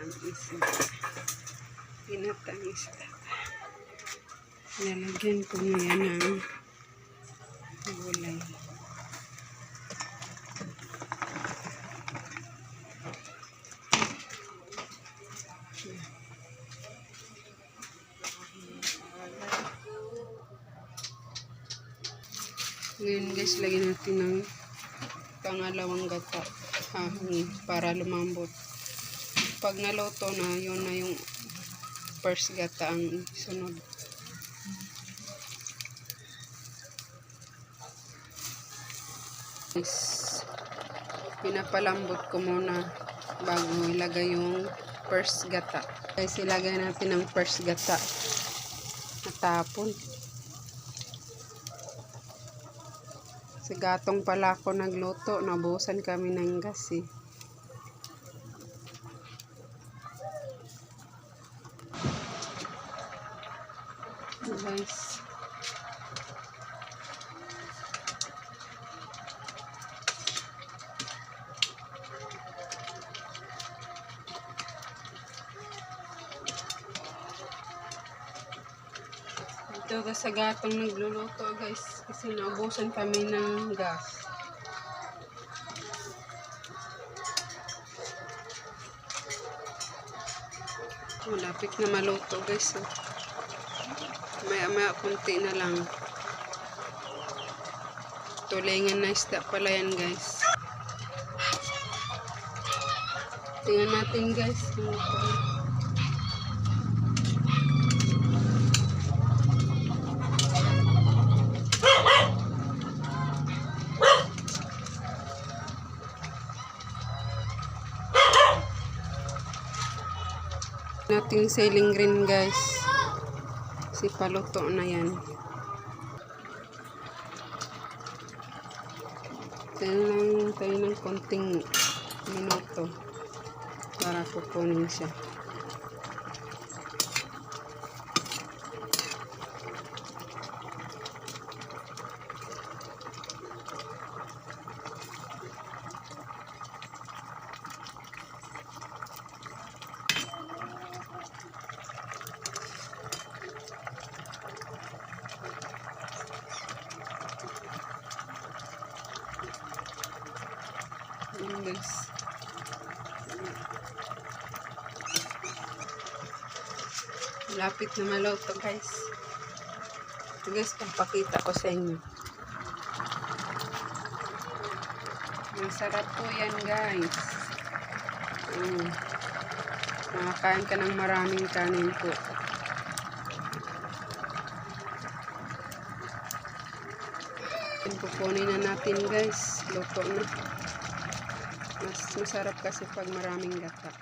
ang isda. Ginatang isda. Lalagyan ko ngayon ng gulay. Ngayon guys, lagyan natin ng pangalawang gata hangin para lumambot. Pag naluto na, yun na yung first gata ang sunod. Guys, pinapalambot ko muna bago ilagay yung first gata. Guys, ilagay natin ang first gata. Natapon. Sa gatong pala ako nagluto, nabusan kami ng gas eh. Guys. Ito sa gatong nagluluto guys kasi naubusan kami ng gas. Malapit na maluto guys. Oh. Maya maya kunti na lang. Tulingan na isda pala yan guys. Tingnan natin guys. Luto. nating sailing green guys si paluto na yan. Tayo lang tayo ng konting minuto para kukunin siya Guys lapit na maluto guys. Ito guys papakita ko sa inyo. Masarap po yan guys. Mm. makakain ka ng maraming kanin po. Yan, kukunin na natin guys. Luto na mas masarap kasi pag maraming gata